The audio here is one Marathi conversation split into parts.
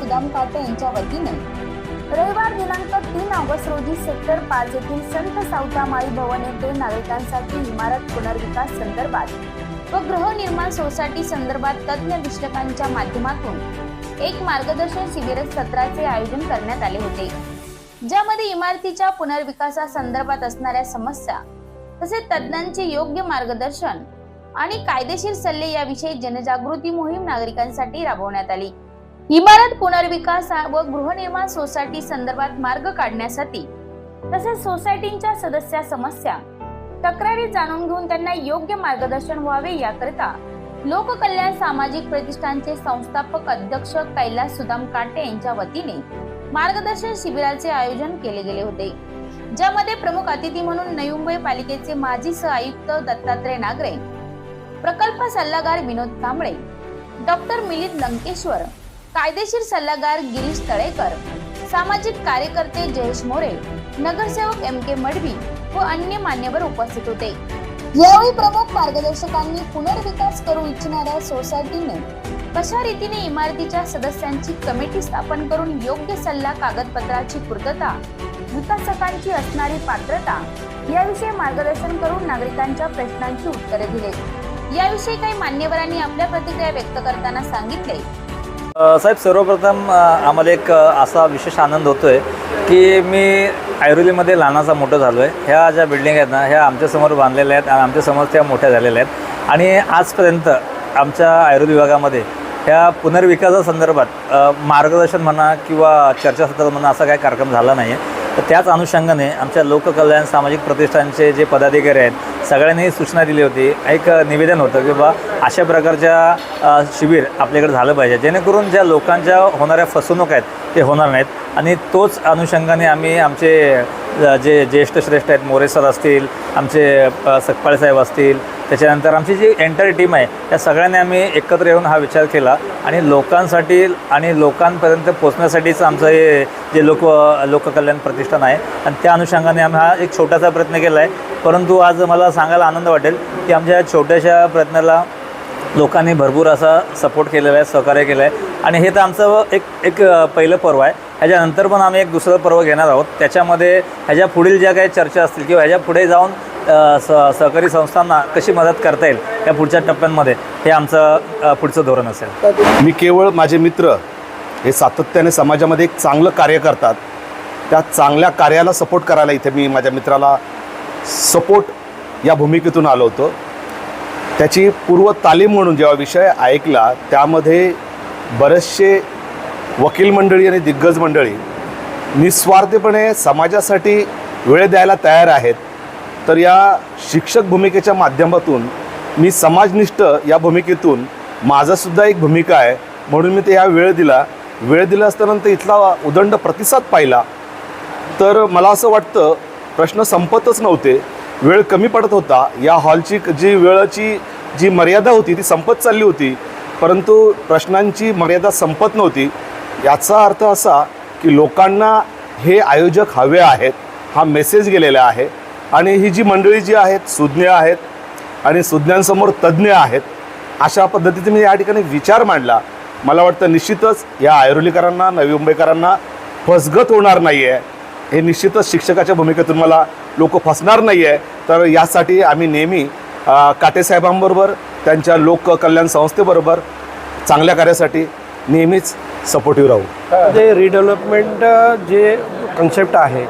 सुदाम काटे यांच्या वतीने. रविवार दिनांक तीन ऑगस्ट रोजी सेक्टर पाच येथील संत सावतामाळी भवन येथे नागरिकांसाठी इमारत पुनर्विकास संदर्भात व गृहनिर्माण सोसायटी संदर्भात तज्ज्ञ विश्लेषकांच्या माध्यमातून एक मार्गदर्शन शिबिर सत्राचे आयोजन करण्यात आले होते. ज्यामध्ये इमारतीच्या पुनर्विकासासंदर्भात असणाऱ्या समस्या तसेच तज्ज्ञांचे योग्य मार्गदर्शन आणि कायदेशीर सल्ले याविषयी जनजागृती मोहीम नागरिकांसाठी राबवण्यात आली. इमारत पुनर्विकास व गृहनिर्माण सोसायटी संदर्भात मार्ग काढण्यासाठी तसेच सोसायटींच्या सदस्या समस्या तक्रारी जाणून घेऊन त्यांना योग्य मार्गदर्शन व्हावे याकरिता लोककल्याण सामाजिक प्रतिष्ठानचे संस्थापक अध्यक्ष कैलास सुदाम काटे यांच्या वतीने मार्गदर्शन शिबिराचे आयोजन केले गेले होते ज्यामध्ये प्रमुख अतिथी म्हणून नवी मुंबई पालिकेचे माजी सह आयुक्त दत्तात्रय नागरे प्रकल्प सल्लागार विनोद कांबळे डॉक्टर मिलिंद लंकेश्वर कायदेशीर सल्लागार गिरीश तळेकर सामाजिक कार्यकर्ते जयेश मोरे नगरसेवक एम के मडवी व अन्य मान्यवर उपस्थित होते. यावेळी प्रमुख मार्गदर्शकांनी पुनर्विकास करू इच्छिणाऱ्या सोसायटीने कशा रीतीने इमारतीच्या सदस्यांची कमिटी स्थापन करून योग्य सल्ला कागदपत्राची पूर्तता विकासकांची असणारी पात्रता याविषयी मार्गदर्शन करून नागरिकांच्या प्रश्नांची उत्तरे दिले. याविषयी काही मान्यवरांनी आपल्या प्रतिक्रिया व्यक्त करताना सांगितले. साहेब सर्वप्रथम आम्हाला एक असा विशेष आनंद होतो आहे की मी ऐरोलीमध्ये लहानाचा मोठं झालो आहे ह्या ज्या बिल्डिंग आहेत ना ह्या आमच्यासमोर बांधलेल्या आहेत आणि आमच्यासमोर त्या मोठ्या झालेल्या आहेत. आणि आजपर्यंत आमच्या आयुर्वेद विभागामध्ये ह्या पुनर्विकासासंदर्भात मार्गदर्शन म्हणा किंवा चर्चासत्र म्हणा असा काही कार्यक्रम झाला नाही आहे तर त्याच अनुषंगाने आमच्या लोककल्याण सामाजिक प्रतिष्ठानचे जे पदाधिकारी आहेत सगळ्यांनी सूचना दिली होती. एक निवेदन होतं की बा अशा प्रकारच्या शिबिर आपल्याकडे झालं पाहिजे. जेणेकरून ज्या लोकांच्या होणाऱ्या फसवणूक आहेत ते होणार नाहीत. आणि तोच अनुषंगाने आम्ही आमचे जे ज्येष्ठ श्रेष्ठ आहेत मोरे सर असतील आमचे अ, सकपाळे साहेब असतील त्याच्यानंतर आमची जी एंटायर टीम आहे त्या सगळ्यांनी आम्ही एकत्र येऊन हा विचार केला. आणि लोकांसाठी आणि लोकांपर्यंत पोचण्यासाठीच आमचं हे जे लोक लोककल्याण प्रतिष्ठान आहे आणि त्या अनुषंगाने आम्ही हा एक छोटासा प्रयत्न केला आहे परंतु आज मला सांगायला आनंद वाटेल की आमच्या या छोट्याशा प्रयत्नाला लोकांनी भरपूर असा सपोर्ट केलेला आहे सहकार्य केलं आहे आणि हे तर आमचं एक एक पहिलं पर्व आहे. ह्याच्यानंतर पण आम्ही एक दुसरं पर्व घेणार आहोत. त्याच्यामध्ये ह्याच्या पुढील ज्या काही चर्चा असतील किंवा ह्याच्या पुढे जाऊन स सहकारी संस्थांना कशी मदत करता येईल या पुढच्या टप्प्यांमध्ये हे आमचं पुढचं धोरण असेल. मी केवळ माझे मित्र हे सातत्याने समाजामध्ये एक चांगलं कार्य करतात. त्या चांगल्या कार्याला सपोर्ट करायला इथे मी माझ्या मित्राला सपोर्ट या भूमिकेतून आलो होतो. त्याची पूर्व तालीम म्हणून जेव्हा विषय ऐकला त्यामध्ये बरेचसे वकील मंडळी आणि दिग्गज मंडळी निस्वार्थीपणे समाजासाठी वेळ द्यायला तयार आहेत. तर या शिक्षक भूमिकेच्या माध्यमातून मी समाजनिष्ठ या भूमिकेतून माझासुद्धा एक भूमिका आहे. म्हणून मी ते या वेळ दिला. वेळ दिला असताना इथला उदंड प्रतिसाद पाहिला. तर मला असं वाटतं प्रश्न संपतच नव्हते. वेळ कमी पडत होता. या हॉलची जी वेळाची जी मर्यादा होती ती संपत चालली होती. परंतु प्रश्नांची मर्यादा संपत नव्हती. याचा अर्थ असा की लोकांना हे आयोजक हवे आहेत हा मेसेज गेलेला आहे. आणि ही जी मंडळी जी आहेत सुज्ञ आहेत आणि सुज्ञांसमोर तज्ज्ञ आहेत अशा पद्धतीने मी या ठिकाणी विचार मांडला. मला वाटतं निश्चितच या ऐरोलीकरांना नवी मुंबईकरांना फसगत होणार नाही आहे हे निश्चितच शिक्षकाच्या भूमिकेतून मला लोक फसणार नाही आहे तर यासाठी आम्ही नेहमी काटेसाहेबांबरोबर त्यांच्या लोककल्याण संस्थेबरोबर चांगल्या कार्यासाठी नेहमीच सपोर्टिव्ह राहू. म्हणजे ते रिडेव्हलपमेंट जे कन्सेप्ट आहे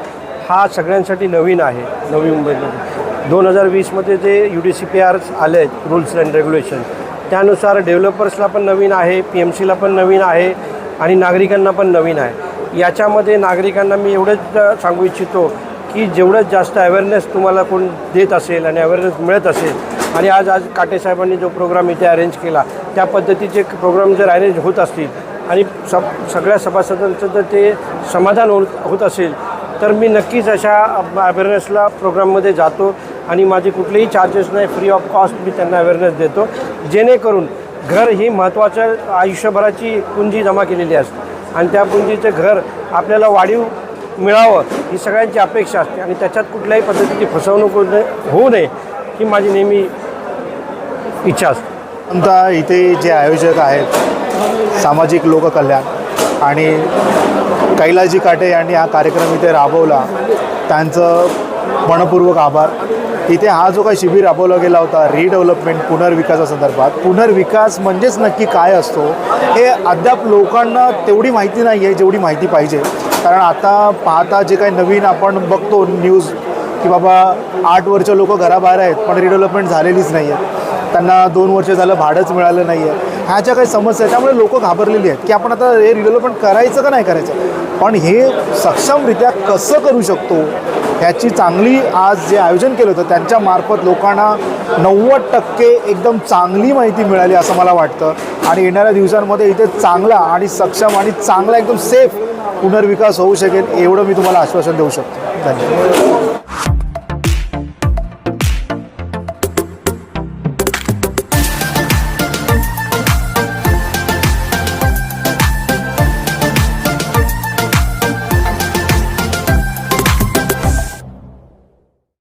हा सगळ्यांसाठी नवीन आहे नवी मुंबईमध्ये. दोन हजार वीसमध्ये जे U D C P R आले आहेत रूल्स अँड रेग्युलेशन त्यानुसार डेव्हलपर्सला पण नवीन आहे पी एम सीला पण नवीन आहे आणि नागरिकांना पण नवीन आहे. याच्यामध्ये नागरिकांना मी एवढंच सांगू इच्छितो की जेवढं जास्त अवेअरनेस तुम्हाला कोण देत असेल आणि अवेअरनेस मिळत असेल आणि आज आज काटेसाहेबांनी जो प्रोग्राम इथे अरेंज केला त्या पद्धतीचे प्रोग्राम जर अरेंज होत असतील आणि सब सगळ्या सभासदांचं जर ते समाधान होत होत असेल तर मी नक्कीच अशा अवेअरनेसला प्रोग्राममध्ये जातो आणि माझे कुठलेही चार्जेस नाही फ्री ऑफ कॉस्ट मी त्यांना अवेअरनेस देतो. जेणेकरून घर ही महत्त्वाचं आयुष्यभराची पुंजी जमा केलेली असते. आणि त्या पुंजीचं घर आपल्याला वाढीव मिळावं ही सगळ्यांची अपेक्षा असते. आणि त्याच्यात कुठल्याही पद्धतीची फसवणूक होऊ नये ही माझी नेहमी इच्छा असते. आता इथे जे आयोजक आहेत सामाजिक लोककल्याण आणि कैलाजी काटे यांनी हा कार्यक्रम इथे राबवला त्यांचं मनपूर्वक आभार. इथे हा जो काही शिबिर राबवला गेला होता रिडेव्हलपमेंट पुनर्विकासासंदर्भात पुनर्विकास म्हणजेच नक्की काय असतो हे अद्याप लोकांना तेवढी माहिती नाही आहे जेवढी माहिती पाहिजे. कारण आता पाहता जे काही नवीन आपण बघतो न्यूज की बाबा आठ वर्ष लोक घराबाहेर आहेत पण रिडेव्हलपमेंट झालेलीच नाही आहे त्यांना दोन वर्ष झालं भाडंच मिळालं नाही आहे ह्याच्या काही समस्या आहेत त्यामुळे लोक घाबरलेली आहेत. की आपण आता हे रिडेव्हलपमेंट करायचं का नाही करायचं? पण हे सक्षमरित्या कसं करू शकतो? ह्याची चांगली आज जे आयोजन केलं होतं त्यांच्यामार्फत लोकांना नव्वद टक्के एकदम चांगली माहिती मिळाली असं मला वाटतं. आणि येणाऱ्या दिवसांमध्ये इथे चांगला आणि सक्षम आणि चांगला एकदम सेफ पुनर्विकास होऊ शकेल एवढं मी तुम्हाला आश्वासन देऊ शकतो. धन्यवाद.